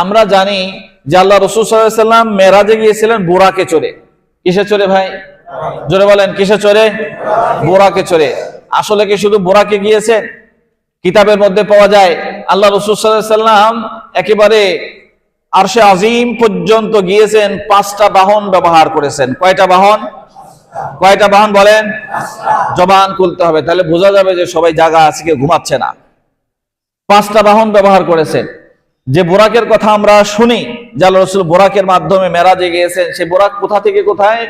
আমরা জানি যে আল্লাহ রসুল সাল্লাম মেরাজে গিয়েছিলেন বোরাকে চড়ে। কিসে চড়ে ভাই? জোরে বলেন, কিসে চড়ে? বোরাকে চড়ে। আসলে কি শুধু বোরাকে গিয়েছেন কিতাবের মধ্যে পাওয়া যায়, আল্লাহ রসুল সাল্লাম একেবারে আরশে আজিম পর্যন্ত গিয়েছেন, পাঁচটা বাহন ব্যবহার করেছেন। কয়টা বাহন? কয়টা বাহন বলেন? জবান খুলতে হবে, তাহলে বোঝা যাবে যে সবাই জায়গা আজকে ঘুমাচ্ছে না। পাঁচটা বাহন ব্যবহার করেছেন। যে বোরাকের কথা আমরা শুনি আল্লাহ রসুল বোরাকের মাধ্যমে মেরাজে গিয়েছেন, সে বোরাক কোথা থেকে কোথায়?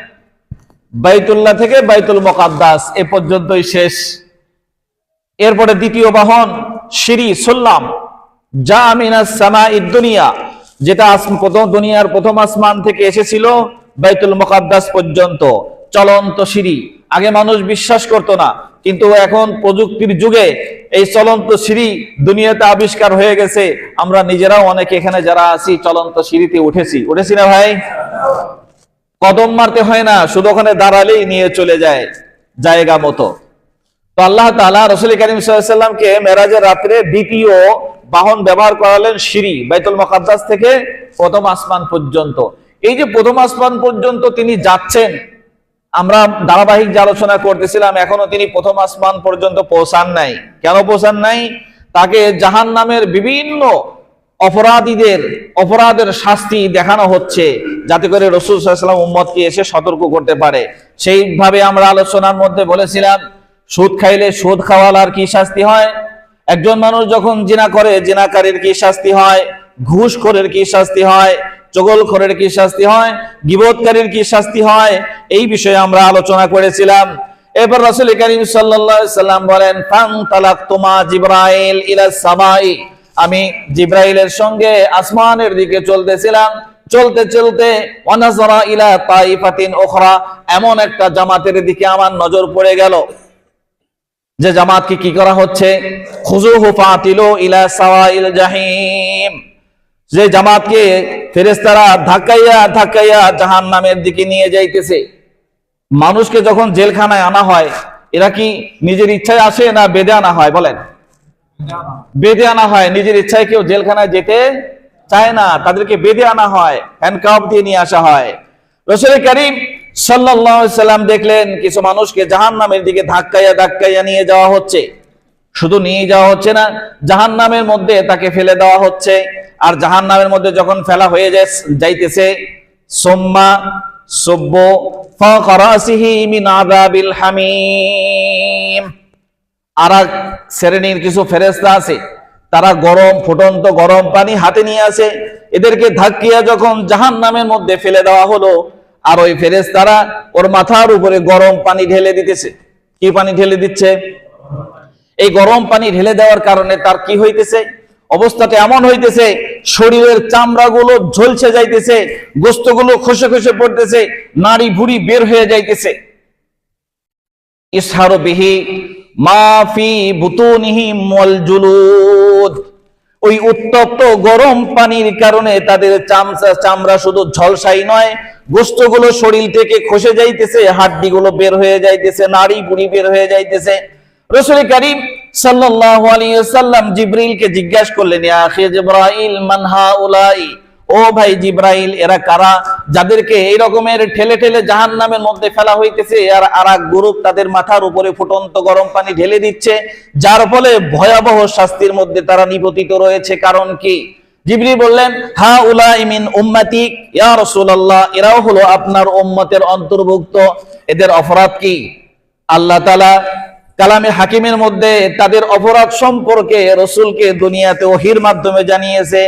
বাইতুল্লাহ থেকে বাইতুল মোকাদ্দাস, এ পর্যন্তই শেষ। এরপরে দ্বিতীয় বাহন, সিঁড়ি সুল্লাম যা আমিনাস সামা দুনিয়া যেটা প্রথম দুনিয়ার প্রথম আসমান থেকে এসেছিল বাইতুল মোকাদ্দাস পর্যন্ত। চলন্ত সিঁড়ি। আগে মানুষ বিশ্বাস করত না, কিন্তু এখন প্রযুক্তির যুগে এই চলন্ত সিঁড়ি দুনিয়াতে আবিষ্কার হয়ে গেছে। আমরা নিজেরাও অনেকে এখানে যারা আছি, চলন্ত সিঁড়িতে উঠেছি। উঠেছি না ভাই? কদম মারতে হয় না, শুধু ওখানে দাঁড়ালেই নিয়ে চলে যায় জায়গা মতো। তো আল্লাহ তাআলা রসুল করিম সাল্লামকে মেরাজের রাত্রে দ্বিতীয় বাহন ব্যবহার করালেন সিঁড়ি, বাইতুল মকাদ্দাস থেকে প্রথম আসমান পর্যন্ত। এই যে প্রথম আসমান পর্যন্ত তিনি যাচ্ছেন আমরা ধারাবাহিক যে আলোচনা করতেছিলাম, এখনও তিনি প্রথম আসমান পর্যন্ত পৌঁছান নাই। কেন পৌঁছান নাই? তাকে জাহান নামের বিভিন্ন অপরাধীদের, অপরাধের শাস্তি দেখানো হচ্ছে, যাতে করে রসুল সাল্লাম উম্মতকে এসে সতর্ক করতে পারে। সেইভাবে আমরা আলোচনার মধ্যে বলেছিলাম, সুদ খাইলে সুদ খাওয়ালার কি শাস্তি হয়? একজন মানুষ যখন জিনা করে, জিনাকারীর কি শাস্তি হয়? ঘুষ করের কি শাস্তি হয়? চগলখোরের কি শাস্তি হয়? গিবতকারীর কি শাস্তি হয়? এই বিষয়ে আমরা আলোচনা করেছিলাম। এবার রাসূল করিম সাল্লাম বলেন ফান তালাক তোমা জিব্রাইল ইলা সামাই। আমি জিব্রাইলের সঙ্গে আসমানের দিকে চলতেছিলাম। চলতে চলতে, ওয়ানাজরা ইলা তাইফাতিন উখরা। এমন একটা জামাতের দিকে আমার নজর পড়ে গেল। যে জামাতকে কি করা হচ্ছে? খুজুহু ফাতিলু ইলা সাওয়াইল জাহিম। যে জামাতকে ফেরেশতারা ধাক্কাইয়া ধাক্কাইয়া জাহান্নামের দিকে নিয়ে যাইতেছে। মানুষকে যখন জেলখানায় আনা হয়, এরা কি নিজের ইচ্ছায় আসে না বেঁধে আনা হয়? বলেন। বেঁধে আনা হয়, নিজের ইচ্ছায় কেউ জেলখানায় যেতে চায় না, তাদেরকে বেঁধে আনা হয় হ্যান্ডকাপ দিয়ে নিয়ে আসা হয়। রসুল করিম সাল্লাম দেখলেন, কিছু মানুষকে জাহান্নামের দিকে ধাক্কাইয়া ধাক্কাইয়া নিয়ে যাওয়া হচ্ছে। শুধু নিয়ে যাওয়া হচ্ছে না, জাহান্নামের মধ্যে তাকে ফেলে দেওয়া হচ্ছে। আর জাহান্নামের মধ্যে যখন ফেলা হয়ে যায়, যাইতেছে, সোম্মা সব্য আর এক শ্রেণির কিছু ফেরেস্তা আছে, তারা গরম, ফুটন্ত গরম পানি হাতে নিয়ে আসে। এদেরকে ধাক্কিয়া যখন জাহান নামের মধ্যে ফেলে দেওয়া হলো, আর ওই ফেরেস্তারা ওর মাথার উপরে গরম পানি ঢেলে দিতেছে। কি পানি ঢেলে দিচ্ছে? এই গরম পানি ঢেলে দেওয়ার কারণে তার কি হইতেছে? অবস্থাটা এমন হইতেছে, শরীরের চামড়াগুলো ঝলসে যাইতেছে, গোস্তগুলো খসে খসে পড়তেছে, নাড়ি ভুড়ি বের হয়ে যাইতেছে। ইসহারু বিহি মাফি বুতুনিহি মল জুলুদ। ওই উত্তপ্ত গরম পানির কারণে তাদের চামড়া শুধু ঝলসাই নয়, গোস্তগুলো শরীর থেকে খসে যাইতেছে, হাড্ডিগুলো বের হয়ে যাইতেছে, নাড়ি বুড়ি বের হয়ে যাইতেছে। রসুল করিম আলাইহি ওয়াসাল্লাম জিবরিলকে জিজ্ঞাসা করলেন জিবরাইল ও ভাই জিব্রাইল, এরা কারা? যাদেরকে এই রকমের ঠেলে ঠেলে জাহান নামের মধ্যে ফেলা হইতেছে, আর আর এক গ্রুপ তাদের মাথার উপরে ফুটন্ত গরম পানি ঢেলে দিচ্ছে, যার ফলে ভয়াবহ শাস্তির মধ্যে তারা নিপতিত রয়েছে। কারণ কি? জিবরি বললেন হা উলা ইমিন উম্মাতিক ইয়া রাসূলুল্লাহ, এরাও হলো আপনার উম্মতের অন্তর্ভুক্ত। এদের অপরাধ কি? আল্লাহ তাআলা কালামে হাকিমের মধ্যে তাদের অপরাধ সম্পর্কে রসুলকে দুনিয়াতে ওহির মাধ্যমে জানিয়েছে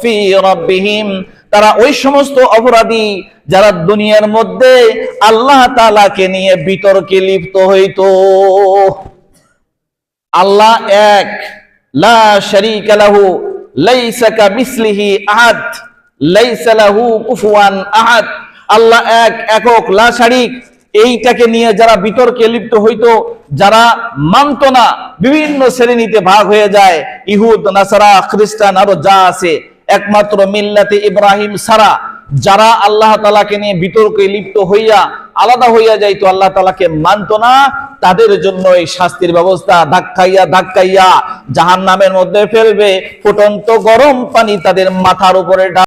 ফি রাব্বিহিম। তারা ওই সমস্ত অপরাধী যারা দুনিয়ার মধ্যে আল্লাহ তালাকে নিয়ে বিতর্কে লিপ্ত হইত। আল্লাহ এক, লা শারীকা লাহু, লাইসা কামিসলিহি আহাদ, লাইসা লাহু কুফুয়ান আহাদ। আল্লাহ এক, একক, লা শারীক। এইটাকে নিয়ে যারা বিতর্কে লিপ্ত হইতো, যারা মানত না, বিভিন্ন শ্রেণীতে ভাগ হয়ে যায়। ইহুদ, নাসারা, খ্রিস্টান আরও যা আছে, একমাত্র মিল্লাতে ইব্রাহিম সারা যারা আল্লাহ তালাকে নিয়ে বিতর্কে লিপ্ত হইয়া আলাদা হইয়া যাইতো, আল্লাহ তালাকে মানতো না, তাদের জন্য এই শাস্তির ব্যবস্থা ধাক্কাইয়া ধাক্কাইয়া জাহান নামের মধ্যে ফেলবে। ফুটন্ত গরম পানি তাদের মাথার উপরে